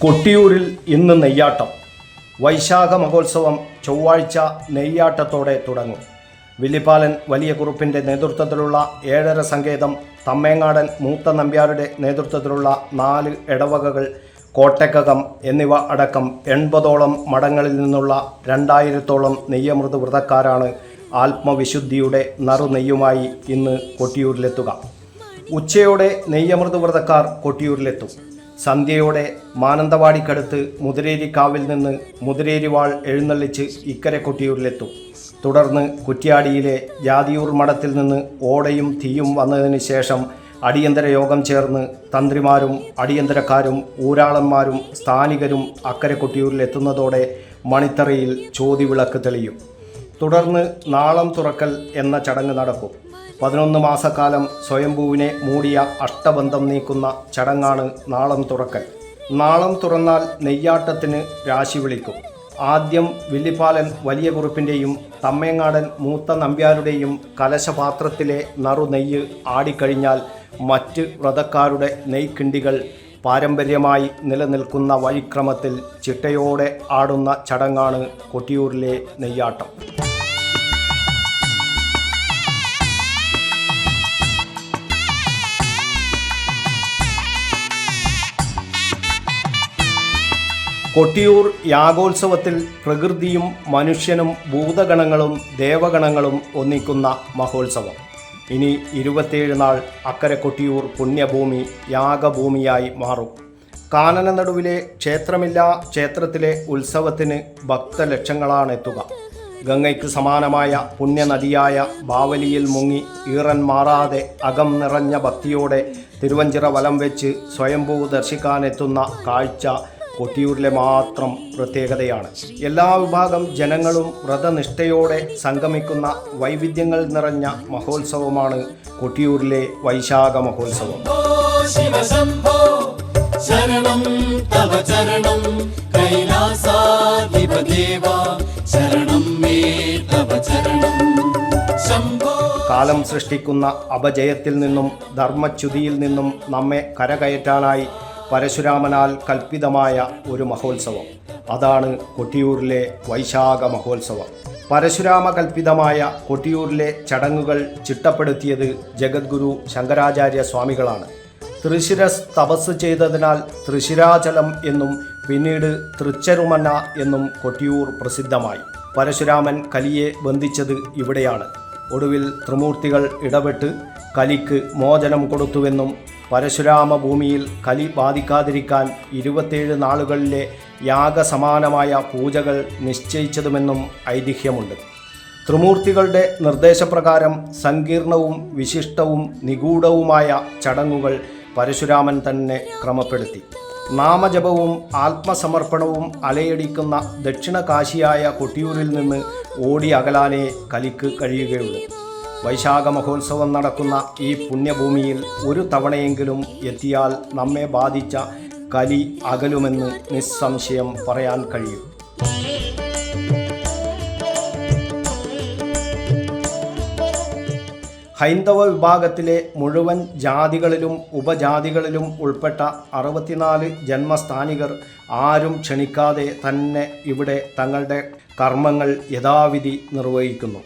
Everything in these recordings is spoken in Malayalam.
കൊട്ടിയൂരിൽ ഇന്ന് നെയ്യാട്ടം. വൈശാഖ മഹോത്സവം ചൊവ്വാഴ്ച നെയ്യാട്ടത്തോടെ തുടങ്ങും. വില്ലിപ്പാലൻ വലിയ കുറുപ്പിന്റെ നേതൃത്വത്തിലുള്ള ഏഴര സങ്കേതം തമ്മേങ്ങാടൻ മൂത്ത നമ്പ്യാരുടെ നേതൃത്വത്തിലുള്ള നാല് ഇടവകകൾ കോട്ടക്കകം എന്നിവ അടക്കം എൺപതോളം മഠങ്ങളിൽ നിന്നുള്ള രണ്ടായിരത്തോളം നെയ്യമൃത് വ്രതക്കാരാണ് ആത്മവിശുദ്ധിയുടെ നറുനെയ്യുമായി ഇന്ന് കൊട്ടിയൂരിലെത്തുക. ഉച്ചയോടെ നെയ്യമൃത് വ്രതക്കാർ കൊട്ടിയൂരിലെത്തും. സന്ധ്യയോടെ മാനന്തവാടിക്കടുത്ത് മുതിരേരിക്കാവിൽ നിന്ന് മുതിരേരിവാൾ എഴുന്നള്ളിച്ച് ഇക്കരെ കൊട്ടിയൂരിലെത്തും. തുടർന്ന് കുറ്റ്യാടിയിലെ ജാതിയൂർ മഠത്തിൽ നിന്ന് ഓടയും തീയും വന്നതിന് ശേഷം അടിയന്തര യോഗം ചേർന്ന് തന്ത്രിമാരും അടിയന്തരക്കാരും ഊരാളന്മാരും സ്ഥാനികരും അക്കരെ കൊട്ടിയൂരിലെത്തുന്നതോടെ മണിത്തറയിൽ ചോതിവിളക്ക് തെളിയും. തുടർന്ന് നാളം തുറക്കൽ എന്ന ചടങ്ങ് നടക്കും. പതിനൊന്ന് മാസക്കാലം സ്വയംഭൂവിനെ മൂടിയ അഷ്ടബന്ധം നീക്കുന്ന ചടങ്ങാണ് നാളം തുറക്കൽ. നാളം തുറന്നാൽ നെയ്യാട്ടത്തിന് രാശി വിളിക്കും. ആദ്യം വില്ലിപ്പാലൻ വലിയ കുറുപ്പിന്റെയും തമ്മേങ്ങാടൻ മൂത്ത നമ്പ്യാരുടെയും കലശപാത്രത്തിലെ നറു നെയ്യ് ആടിക്കഴിഞ്ഞാൽ മറ്റ് വ്രതക്കാരുടെ നെയ്ക്കിണ്ടികൾ പാരമ്പര്യമായി നിലനിൽക്കുന്ന വഴിക്രമത്തിൽ ചിട്ടയോടെ ആടുന്ന ചടങ്ങാണ് കൊട്ടിയൂരിലെ നെയ്യാട്ടം. കൊട്ടിയൂർ യാഗോത്സവത്തിൽ പ്രകൃതിയും മനുഷ്യനും ഭൂതഗണങ്ങളും ദേവഗണങ്ങളും ഒന്നിക്കുന്ന മഹോത്സവം. ഇനി ഇരുപത്തിയേഴ് നാൾ അക്കരെ കൊട്ടിയൂർ പുണ്യഭൂമി യാഗഭൂമിയായി മാറും. കാനന നടുവിലെ ക്ഷേത്രമില്ലാ ക്ഷേത്രത്തിലെ ഉത്സവത്തിന് ഭക്തലക്ഷങ്ങളാണെത്തുക. ഗംഗയ്ക്ക് സമാനമായ പുണ്യനദിയായ ബാവലിയിൽ മുങ്ങി ഈറൻ മാറാതെ അകം നിറഞ്ഞ ഭക്തിയോടെ തിരുവഞ്ചിറ വലം വെച്ച് സ്വയംഭൂ ദർശിക്കാനെത്തുന്ന കാഴ്ച കൊട്ടിയൂരിലെ മാത്രം പ്രത്യേകതയാണ്. എല്ലാ വിഭാഗം ജനങ്ങളും വ്രതനിഷ്ഠയോടെ സംഗമിക്കുന്ന വൈവിധ്യങ്ങൾ നിറഞ്ഞ മഹോത്സവമാണ് കൊട്ടിയൂരിലെ വൈശാഖ മഹോത്സവം. ശരണം തവ ചരണം മേ തവ ചരണം. കാലം സൃഷ്ടിക്കുന്ന അപജയത്തിൽ നിന്നും ധർമ്മച്യുതിയിൽ നിന്നും നമ്മെ കരകയറ്റാനായി പരശുരാമനാൽ കൽപ്പിതമായ ഒരു മഹോത്സവം. അതാണ് കൊട്ടിയൂരിലെ വൈശാഖ മഹോത്സവം. പരശുരാമ കൽപ്പിതമായ കൊട്ടിയൂരിലെ ചടങ്ങുകൾ ചിട്ടപ്പെടുത്തിയത് ജഗദ്ഗുരു ശങ്കരാചാര്യ സ്വാമികളാണ്. തൃശിരസ് തപസ് ചെയ്തതിനാൽ തൃശിരാചലം എന്നും പിന്നീട് തൃച്ചരുമന്ന എന്നും കൊട്ടിയൂർ പ്രസിദ്ധമായി. പരശുരാമൻ കലിയെ ബന്ധിച്ചത് ഇവിടെയാണ്. ഒടുവിൽ ത്രിമൂർത്തികൾ ഇടപെട്ട് കലിക്ക് മോചനം കൊടുത്തുവെന്നും പരശുരാമ ഭൂമിയിൽ കലി ബാധിക്കാതിരിക്കാൻ ഇരുപത്തേഴ് നാളുകളിലെ യാഗസമാനമായ പൂജകൾ നിശ്ചയിച്ചതുമെന്നും ഐതിഹ്യമുണ്ട്. ത്രിമൂർത്തികളുടെ നിർദ്ദേശപ്രകാരം സങ്കീർണവും വിശിഷ്ടവും നിഗൂഢവുമായ ചടങ്ങുകൾ പരശുരാമൻ തന്നെ ക്രമപ്പെടുത്തി. നാമജപവും ആത്മസമർപ്പണവും അലയടിക്കുന്ന ദക്ഷിണ കാശിയായ കൊട്ടിയൂരിൽ നിന്ന് ഓടി അകലാനേ കലിക്ക് കഴിയുകയുള്ളൂ. വൈശാഖ മഹോത്സവം നടക്കുന്ന ഈ പുണ്യഭൂമിയിൽ ഒരു തവണയെങ്കിലും എത്തിയാൽ നമ്മെ ബാധിച്ച കലി അകലുമെന്ന് നിസ്സംശയം പറയാൻ കഴിയും. ഹൈന്ദവ വിഭാഗത്തിലെ മുഴുവൻ ജാതികളിലും ഉപജാതികളിലും ഉൾപ്പെട്ട അറുപത്തിനാല് ജന്മസ്ഥാനികർ ആരും ക്ഷണിക്കാതെ തന്നെ ഇവിടെ തങ്ങളുടെ കർമ്മങ്ങൾ യഥാവിധി നിർവഹിക്കുന്നു.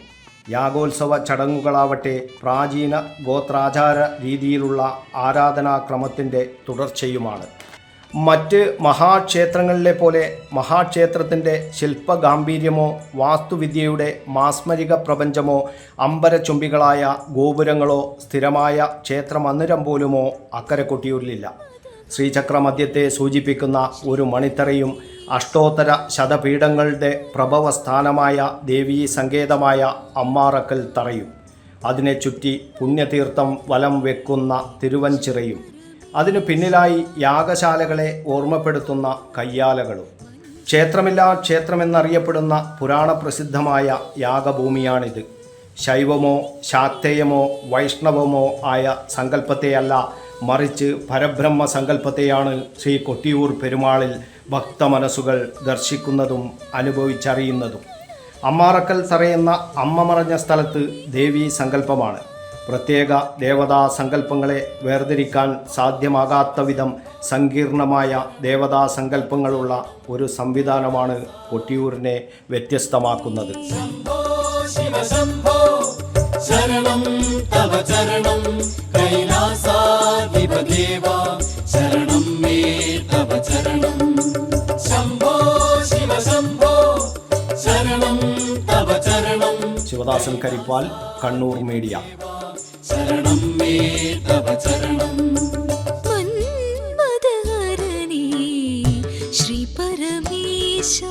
യാഗോത്സവ ചടങ്ങുകളാവട്ടെ പ്രാചീന ഗോത്രാചാര രീതിയിലുള്ള ആരാധനാക്രമത്തിന്റെ തുടർച്ചയുമാണ്. മറ്റ് മഹാക്ഷേത്രങ്ങളിലെ പോലെ മഹാക്ഷേത്രത്തിന്റെ ശില്പഗാംഭീര്യമോ വാസ്തുവിദ്യയുടെ മാസ്മരിക പ്രപഞ്ചമോ അമ്പരചുംബികളായ ഗോപുരങ്ങളോ സ്ഥിരമായ ക്ഷേത്രമന്ദിരം പോലുമോ അക്കരെ കൊട്ടിയൂരിലില്ല. ശ്രീചക്രമധ്യത്തെ സൂചിപ്പിക്കുന്ന ഒരു മണിത്തറയും അഷ്ടോത്തര ശതപീഠങ്ങളുടെ പ്രഭവസ്ഥാനമായ ദേവീ സങ്കേതമായ അമ്മാറക്കൽ തറയും. അതിനെ ചുറ്റി പുണ്യതീർത്ഥം വലം വെക്കുന്ന തിരുവഞ്ചിറയും. അതിനു പിന്നിലായി യാഗശാലകളെ ഓർമ്മപ്പെടുത്തുന്ന കയ്യാലകളും. ക്ഷേത്രമില്ലാ ക്ഷേത്രമെന്നറിയപ്പെടുന്ന പുരാണപ്രസിദ്ധമായ യാഗഭൂമിയാണിത്. ശൈവമോ ശാക്തേയമോ വൈഷ്ണവമോ ആയ സങ്കല്പത്തെയല്ല മറിച്ച് പരബ്രഹ്മ സങ്കല്പത്തെയാണ് ശ്രീ കൊട്ടിയൂർ പെരുമാളിൽ ഭക്തമനസ്സുകൾ ദർശിക്കുന്നതും അനുഭവിച്ചറിയുന്നതും. അമ്മാറക്കൽ തറയുന്ന അമ്മ മറഞ്ഞ സ്ഥലത്ത് ദേവീ സങ്കല്പമാണ്. പ്രത്യേക ദേവതാ സങ്കല്പങ്ങളെ വേർതിരിക്കാൻ സാധ്യമാകാത്ത വിധം സങ്കീർണമായ ദേവതാ സങ്കല്പങ്ങളുള്ള ഒരു സംവിധാനമാണ് കൊട്ടിയൂരിനെ വ്യത്യസ്തമാക്കുന്നത്. ശരണം തവ ചരണം ദേവ ശരണം മേ തവ ചരണം. ശംഭോ ശിവ ശംഭോ തവ ചരണം. ശിവദാസൻ കരിപ്പാൽ കണ്ണൂർ മീഡിയ. ശരണം മേ തവ ചരണം. ശ്രീ പരമേശ